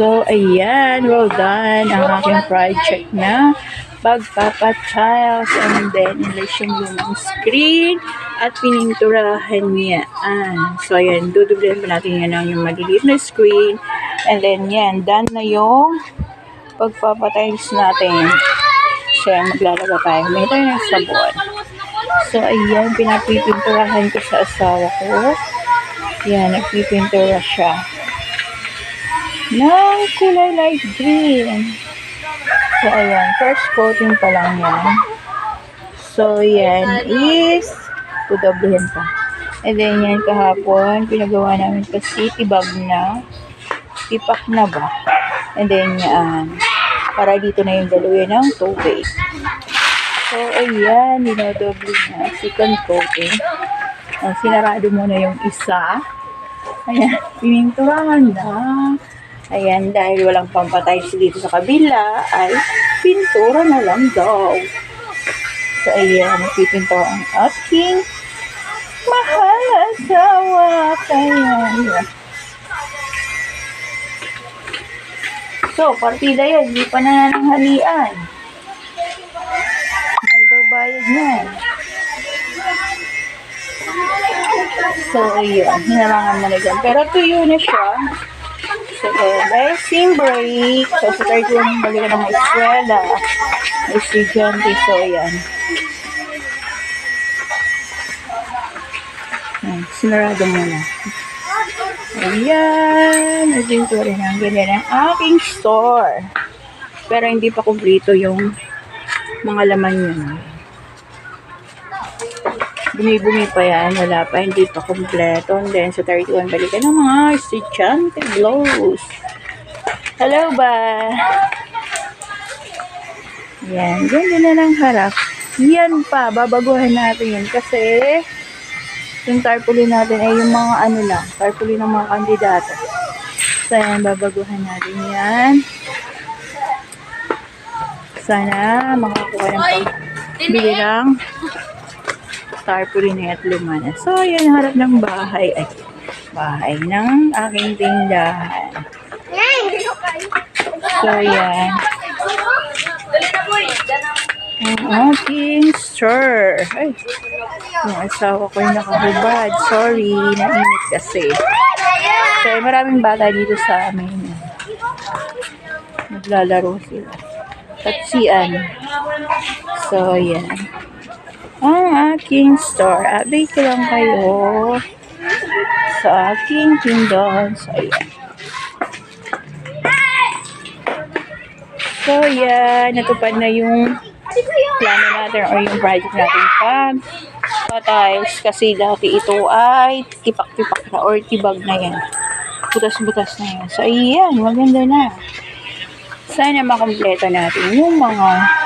So, ayan, well done ang aking project na pagpapatiles and then inlays yung screen at pininturahan niya. Ah, so, ayan, dudublan pa natin yan ng yung maliliit na screen and then yan, done na yung pagpapatiles natin. So, ayan, maglalaba tayo. May tayo ng sabon. So, ayan, pinapipinturahan ko sa asawa ko. Yan, nagpipintura siya ng kulay light green. So, ayan. First coating pa lang yan. So, yan is dudoblehin pa. And then, yan kahapon, pinagawa namin kasi tibag na. Tipak na ba? And then, yan. Para dito na yung dalawa ng tubig. So, ayan. Dinodoble na. Second coating. Uh, sinarado muna yung isa. Ayan. Pininturahan na. Ayan, dahil walang pampatay dito sa kabila, ay pintura na lang daw. So, ayan, nagpipintura ang aking mahal na asawa. Kaya, ayan. So, partida yan, hindi pa nananghalian. Mahal daw bayad niyan. So, ayun, hinarangan mo na dyan. Pero tuyo na siya. So, sim break, so sa third one, balik ng mga eskwela, may estudyante, so yan. Ayan, sinarado muna. Ayan, naging ko rin ang ganyan ang aking store. Pero hindi pa kumpleto yung mga laman yun. Bumi-bumi pa yan, wala pa, hindi pa kumpleto. And then sa 31, balikan ng mga estudyante blows. Hello ba? Yan, ganda na ng harap. Yan pa, babaguhan natin yun kasi yung tarpaulin natin ay yung mga ano lang, tarpaulin ng mga kandidato. So, yan, babaguhan natin yan. Sana makakuha ng pambili ng tarpaulin at lumana. So, yan ang harap ng bahay. Ay, bahay ng aking tindahan. So, yan. Ang aking store. Ay, yung asawa ko yung nakahubad. Sorry, nainit kasi. So, maraming bata dito sa amin. Naglalaro sila. Tatsian. So, yan. Ang aking store. Update ko lang kayo sa aking tindahan. So, yan. So, yan. Natupad na yung plano natin or yung project natin pag patiles kasi dati ito ay tipak-tipak na or tibag na yan. Butas-butas na yan. So, ayan. Maganda na. Sana makompleto natin yung mga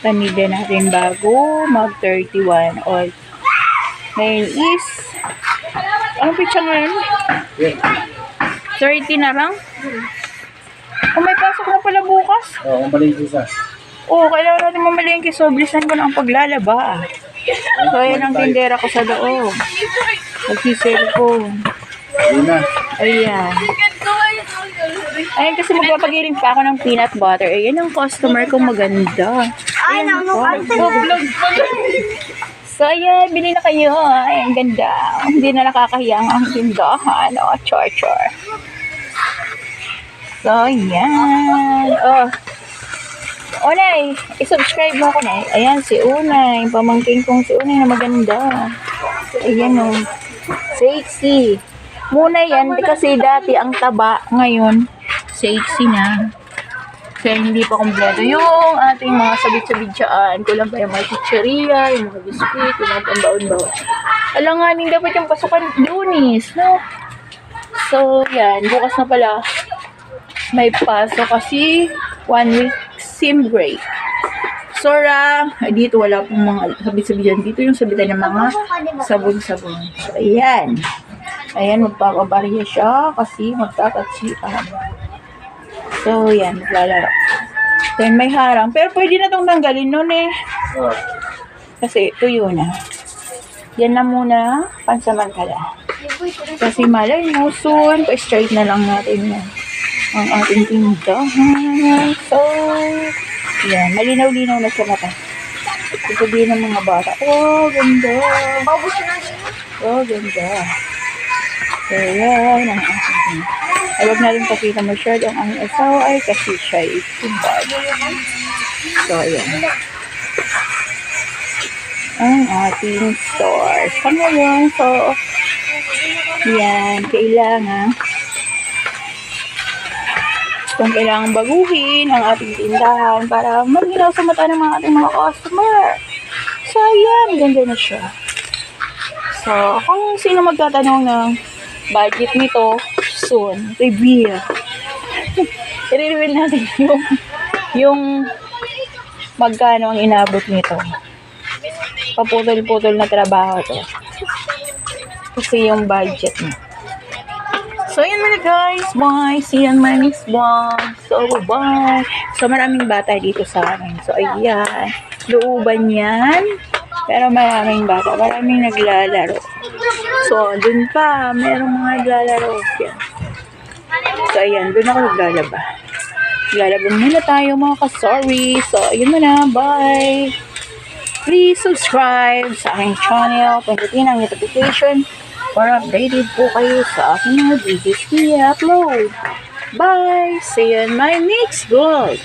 pamilya natin bago mag 31 or ngayon is ano pitsa ngayon? 30 na lang? Oh, may pasok na pala bukas. Oo, kung balik isa. Oo, oh, kailangan natin mamalingki. So, bilisan ko na ang paglalaba. So, ayan ang tindera ko sa loob. Nagsiselfone. Yun na. Ayan. Ayan kasi magpapagiling pa ako ng peanut butter. Ayan ang customer ko maganda. Ay, po. ang So, ayan, bili na kayo. Ay, ang ganda. Hindi na nakakahiya ang tindahan. O, oh, chor, chor. So, ayan. Oh. Unay, isubscribe mo ako na. Ayan, si Unay. Pamangking kong si Unay na maganda. Ayan o. Oh. Sexy. Muna yan, kasi dati ang taba. Ngayon, sexy na. Kaya hindi pa kompleto yung ating mga sabit-sabit dyan. Kulang pa yung mga chicheria, yung mga biskuit, yung mga pambaon-baon. Alanganin dapat yung pasukan lunis, no? So, yan. Bukas na pala may paso kasi one week sim break. Sora, dito wala pong mga sabit-sabit dyan. Dito yung sabitan ng mga sabon-sabon. So, ayan. Ayan, magpapabarya siya kasi magtatatsihan. So, yan, maglalaro. Then, may harang. Pero pwede na itong tanggalin nun eh. Oo. Kasi tuyo na. Yan na muna, pansamantala. Kasi malay mo, soon, pa-straight na lang natin yan. Ang ating tindahan. So, yan, malinaw-linaw na sa mata. Sasabihin ng mga bata, oh, ganda. Oh, ganda. So, yan ang aking tindahan. Ay, huwag na rin pakita masyado ang aming asawa ay kasi siya ay tibag. So, ayan. Ang ating store. Sa ngayon, so, yan, kailangan kung kailangan baguhin ang ating tindahan para malinaw sa mata ng mga ating mga customer. So, ayan, ganda na siya. So, kung sino magtatanong ng budget nito, soon, reveal. I-reveal natin yung yung magkano ang inabot nito. Paputol-putol na trabaho to. Kasi yung budget niya. So, yun muna guys. Bye. See you on my next vlog. So, bye. So, maraming bata dito sa amin. So, ayan. Looban yan. Pero maraming bata. Maraming naglalaro. So, dun pa. Merong mga naglalaro. Yan. So, ayan. Dun ako naglalaba. Lalaba muna tayo mga ka-sorry. So, ayun muna. Bye. Please subscribe sa aking channel. Pindutin ang notification para updated po kayo sa aking mga videos na i-upload. Bye! See you in my next vlog.